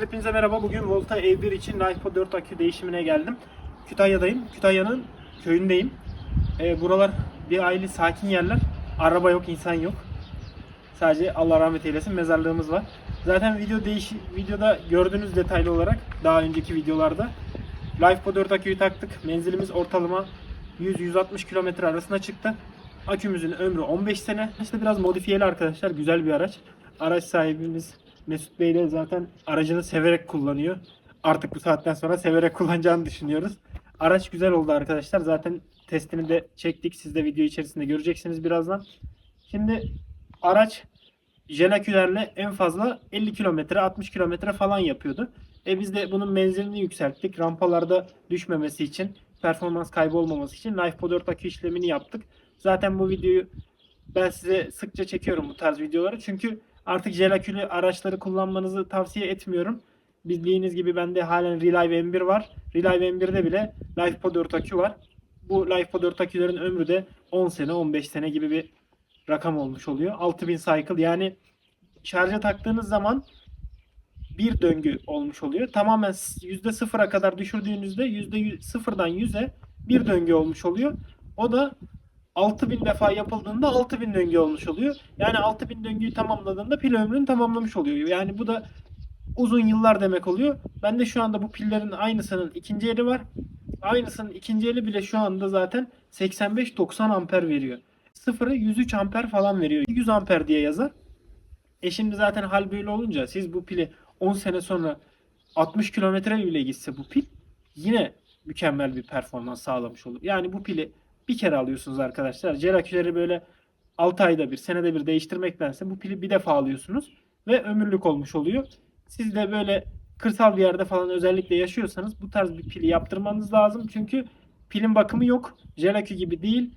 Hepinize merhaba. Bugün Volta E1 için LiFePo 4 akü değişimine geldim. Kütahya'dayım. Kütahya'nın köyündeyim. Ee, buralar bir aile sakin yerler. Araba yok, insan yok. Sadece Allah rahmet eylesin mezarlığımız var. Zaten video değiş videoda gördüğünüz detaylı olarak daha önceki videolarda LiFePo 4 aküyü taktık. Menzilimiz ortalama 100-160 km arasına çıktı. Akümüzün ömrü 15 sene. İşte biraz modifiyeli arkadaşlar. Güzel bir araç. Araç sahibimiz Mesut Bey de zaten aracını severek kullanıyor. Artık bu saatten sonra severek kullanacağını düşünüyoruz. Araç güzel oldu arkadaşlar. Zaten testini de çektik. Siz de video içerisinde göreceksiniz birazdan. Şimdi araç jen akülerle en fazla 50 kilometre 60 kilometre falan yapıyordu. E biz de bunun menzilini yükselttik. Rampalarda düşmemesi için, performans kaybı olmaması için LifePo 4 akü işlemini yaptık. Zaten bu videoyu ben size sıkça çekiyorum bu tarz videoları. Çünkü artık jel akülü araçları kullanmanızı tavsiye etmiyorum. Bildiğiniz gibi bende halen Relive M1 var. Relive M1'de bile LifePo 4 akü var. Bu LifePo 4 akülerin ömrü de 10 sene 15 sene gibi bir rakam olmuş oluyor. 6000 cycle yani şarja taktığınız zaman bir döngü olmuş oluyor. Tamamen %0'a kadar düşürdüğünüzde %0'dan 100'e bir döngü olmuş oluyor. O da 6000 defa yapıldığında 6000 döngü olmuş oluyor. Yani 6000 döngüyü tamamladığında pil ömrünü tamamlamış oluyor. Yani bu da uzun yıllar demek oluyor. Ben de şu anda bu pillerin aynısının ikinci eli var. Aynısının ikinci eli bile şu anda zaten 85-90 amper veriyor. Sıfırı 103 amper falan veriyor. 100 amper diye yazar. E şimdi zaten hal böyle olunca siz bu pili 10 sene sonra 60 kilometre bile gitse bu pil yine mükemmel bir performans sağlamış olur. Yani bu pili bir kere alıyorsunuz arkadaşlar. Jel aküleri böyle 6 ayda bir, senede bir değiştirmektense bu pili bir defa alıyorsunuz ve ömürlük olmuş oluyor. Siz de böyle kırsal bir yerde falan özellikle yaşıyorsanız bu tarz bir pili yaptırmanız lazım. Çünkü pilin bakımı yok. Jel akü gibi değil.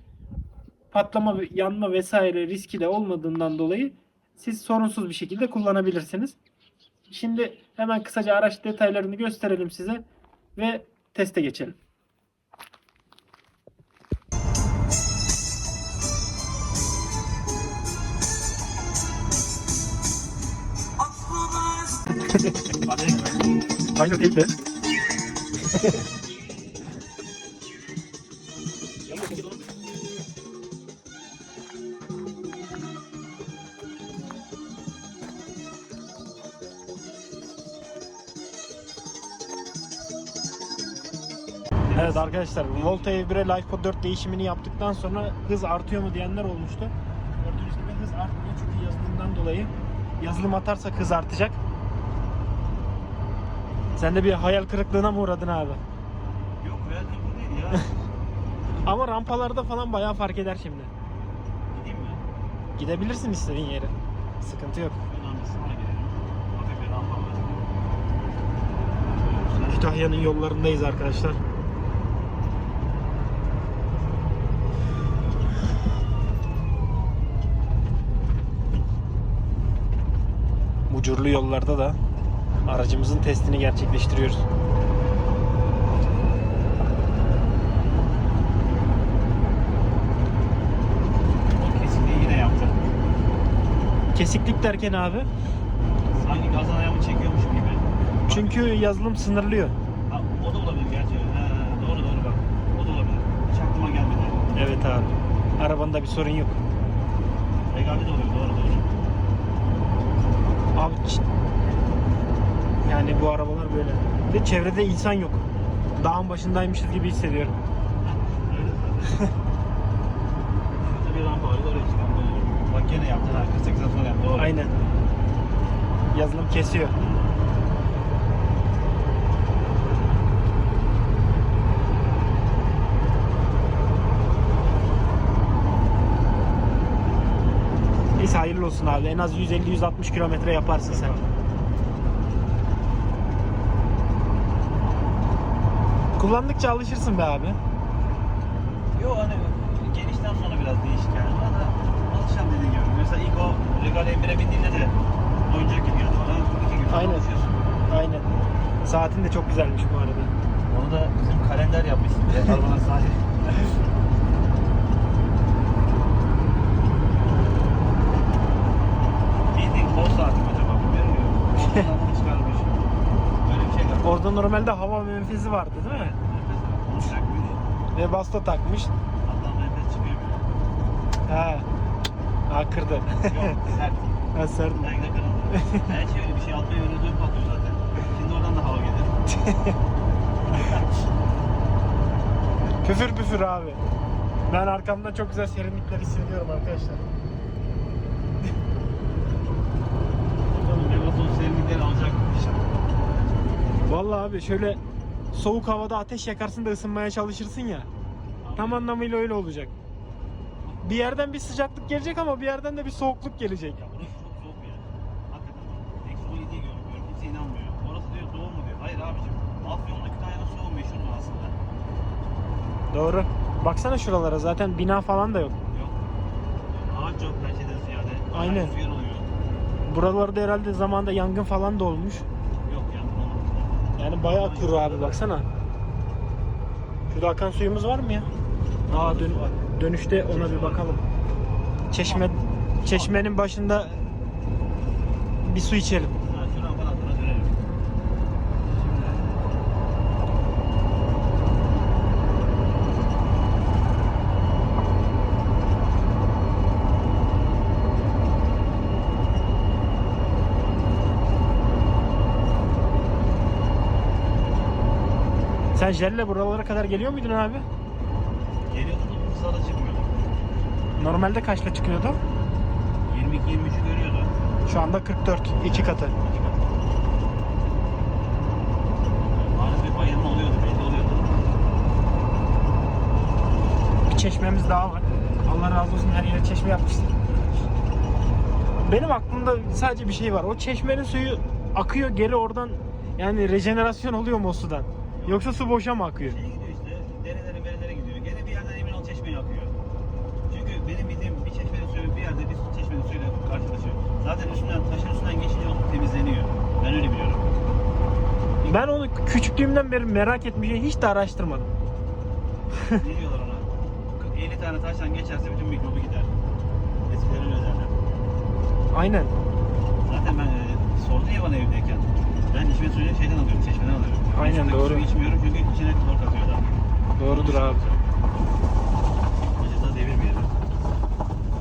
Patlama, yanma vesaire riski de olmadığından dolayı siz sorunsuz bir şekilde kullanabilirsiniz. Şimdi hemen kısaca araç detaylarını gösterelim size ve teste geçelim. Aynen değil de. Evet arkadaşlar Volta E1'e LifePod 4 değişimini yaptıktan sonra hız artıyor mu diyenler olmuştu. Gördüğünüz gibi hız artmıyor çünkü yazılımdan dolayı. Yazılım atarsak hız artacak. Sen de bir hayal kırıklığına mı uğradın abi? Yok ya bu değil ya. Ama rampalarda falan bayağı fark eder şimdi. Gideyim mi? Gidebilirsin istediğin yere. Sıkıntı yok. Kütahya'nın yollarındayız arkadaşlar. Mucurlu yollarda da aracımızın testini gerçekleştiriyoruz. O kesinliği yine yaptım. Kesiklik derken abi Sanki gazdan ayağımı çekiyormuşum gibi. Bak, çünkü yazılım sınırlıyor. ha, o da olabilir gerçi. He, doğru doğru bak. O da olabilir. Hiç aklıma gelmedi. Evet abi. Arabanda bir sorun yok. Regabet oluyor doğru doğru. Abi yani bu arabalar böyle. Ve çevrede insan yok. Dağın başındaymışız gibi hissediyorum. Bir rampa var. Oraya. Doğru. Bak gene yaptın ha. 48 sonra yaptın. Doğru. Aynen. Yazılım kesiyor. Neyse hayırlı olsun abi. En az 150-160 kilometre yaparsın sen. Kullandıkça alışırsın be abi. Yok hani genişten sonra biraz değişik yani. Ama da alışacağım dediğin gibi. Mesela ilk o Regal M1'e bindiğinde de oyuncak gibi girdi bana. İki gün sonra Aynen. alışıyorsun. Aynen. Saatin de çok güzelmiş bu arada. Onu da bizim kalender yapmış. Bir de Arabanın sahibi. Orada normalde hava menfezi vardı değil mi? Nefes var. Onu. Ve basta takmış. Hatta nefes çıkıyor bile. Ha. Ha kırdı. Yok sert. ha sert. Belki de kırıldı. Her şey öyle bir şey atmaya öyle dönüp atıyor zaten. Şimdi oradan da hava gelir. Püfür püfür abi. Ben arkamda çok güzel serinlikler hissediyorum arkadaşlar. Bakalım Megaton serinlikleri alacak. Vallahi abi şöyle soğuk havada ateş yakarsın da ısınmaya çalışırsın ya. Tam anlamıyla öyle olacak. Bir yerden bir sıcaklık gelecek ama bir yerden de bir soğukluk gelecek. Ya burası çok soğuk bir yer. Hakikaten. Eksi 17 diye görüyorum. Kimse inanmıyor. Orası diyor doğu mu diyor. Hayır abicim. Afyon'da Kütahya'nın soğuğu meşhurdur aslında. Doğru. Baksana şuralara zaten bina falan da yok. Yok. Ağaç yok her şeyden ziyade. Aynen. Rüzgar oluyor. Buralarda herhalde zamanda yangın falan da olmuş. Yani bayağı kuru abi baksana. Şurada akan suyumuz var mı ya? Aa dön dönüşte ona bir bakalım. Çeşme çeşmenin başında bir su içelim. Ha, şuradan falan sonra dönelim. Sen jelle buralara kadar geliyor muydun abi? Geliyordu da bu hızla da çıkmıyordu. Normalde kaçla çıkıyordu? 22-23'ü görüyordu. Şu anda 44, iki katı. Bariz bir bayılma oluyordu, belli oluyordu. Bir çeşmemiz daha var. Allah razı olsun her yere çeşme yapmışlar. Benim aklımda sadece bir şey var. O çeşmenin suyu akıyor geri oradan yani rejenerasyon oluyor mu o sudan? Yoksa su boşa mı akıyor? Şeye gidiyor işte, derelere merelere gidiyor. Gene bir yerden emin ol çeşmeye akıyor. Çünkü benim bildiğim bir çeşmenin suyu bir yerde bir çeşmenin suyuyla karşılaşıyor. Zaten üstünden, taşın üstünden geçince o su temizleniyor. Ben öyle biliyorum. Ben onu küçüklüğümden beri merak etmişim. Hiç de araştırmadım. ne diyorlar ona? 50 tane taştan geçerse bütün mikrobu gider. Öyle derler. Aynen. Zaten ben e, sordun ya bana evdeyken. Ben içme suyunu şeyden alıyorum, çeşmeden alıyorum. Aynen, doğru. Suyu içmiyorum çünkü içine klor katıyorlar. Doğrudur abi. Acıda devir bir yere.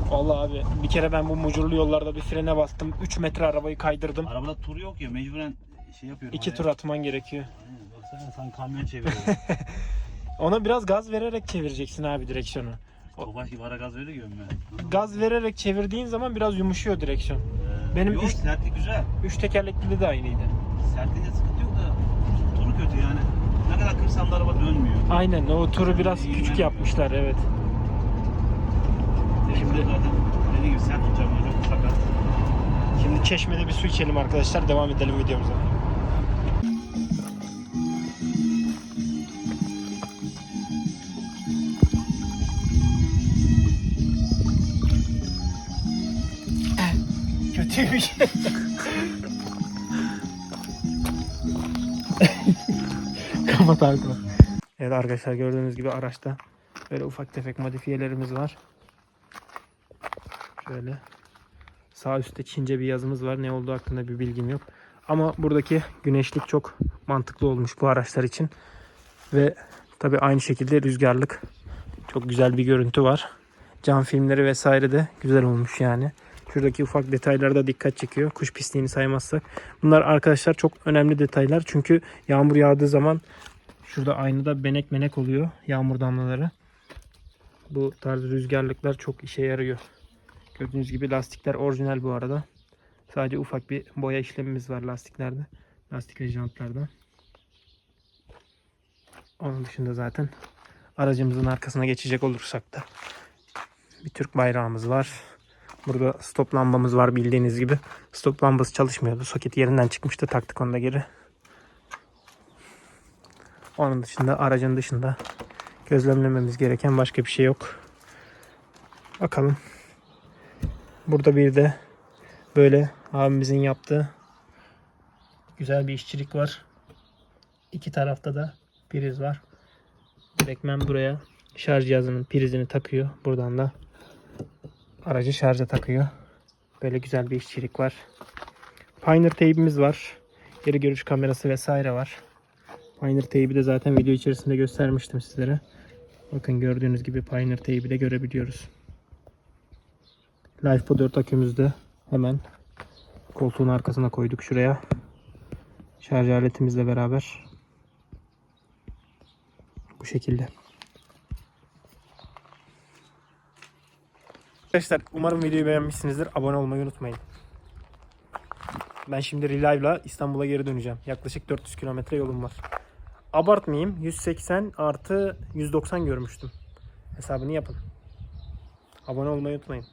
Vallahi abi bir kere ben bu mucurlu yollarda bir frene bastım. 3 metre arabayı kaydırdım. Arabada tur yok ya mecburen şey yapıyorum. 2 Aynen. tur atman gerekiyor. Aynen, Baksana sen kamyon çeviriyorsun. Ona biraz gaz vererek çevireceksin abi direksiyonu. Tofaş gibi ara gaz veriyor gibi mi? Gaz vererek çevirdiğin zaman biraz yumuşuyor direksiyon. Ee, Benim yok, üç- sertlik güzel. 3 tekerlekli de aynıydı. Sertliğinde sıkıntı yok da turu kötü yani. Ne kadar kırsam da araba dönmüyor. Aynen o turu biraz İyi, küçük yapmışlar evet. Şimdi zaten dediğim gibi sert tutacağım bunu çok sakat. Şimdi çeşmede bir su içelim arkadaşlar. Devam edelim videomuza. Kötüymüş. Kapat kapat. Evet arkadaşlar gördüğünüz gibi araçta böyle ufak tefek modifiyelerimiz var. Şöyle Sağ üstte Çince bir yazımız var. Ne olduğu hakkında bir bilgim yok. Ama buradaki güneşlik çok mantıklı olmuş bu araçlar için. Ve tabi aynı şekilde rüzgarlık. Çok güzel bir görüntü var. Cam filmleri vesaire de güzel olmuş yani. Şuradaki ufak detaylar da dikkat çekiyor. Kuş pisliğini saymazsak. Bunlar arkadaşlar çok önemli detaylar. Çünkü yağmur yağdığı zaman şurada aynada benek menek oluyor. Yağmur damlaları. Bu tarz rüzgarlıklar çok işe yarıyor. Gördüğünüz gibi lastikler orijinal bu arada. Sadece ufak bir boya işlemimiz var lastiklerde. Lastik ve jantlarda. Onun dışında zaten aracımızın arkasına geçecek olursak da bir Türk bayrağımız var. Burada stop lambamız var bildiğiniz gibi. Stop lambası çalışmıyordu. Soket yerinden çıkmıştı. Taktık onu da geri. Onun dışında aracın dışında gözlemlememiz gereken başka bir şey yok. Bakalım. Burada bir de böyle abimizin yaptığı güzel bir işçilik var. İki tarafta da priz var. Direktmen buraya şarj cihazının prizini takıyor. Buradan da aracı şarja takıyor. Böyle güzel bir işçilik var. Pioneer teybimiz var. Geri görüş kamerası vesaire var. Pioneer teybi de zaten video içerisinde göstermiştim sizlere. Bakın gördüğünüz gibi Pioneer teybi de görebiliyoruz. LifePo 4 akümüzü de hemen koltuğun arkasına koyduk şuraya. Şarj aletimizle beraber. Bu şekilde. Arkadaşlar umarım videoyu beğenmişsinizdir. Abone olmayı unutmayın. Ben şimdi Relive'la İstanbul'a geri döneceğim. Yaklaşık 400 kilometre yolum var. Abartmayayım. 180 artı 190 görmüştüm. Hesabını yapın. Abone olmayı unutmayın.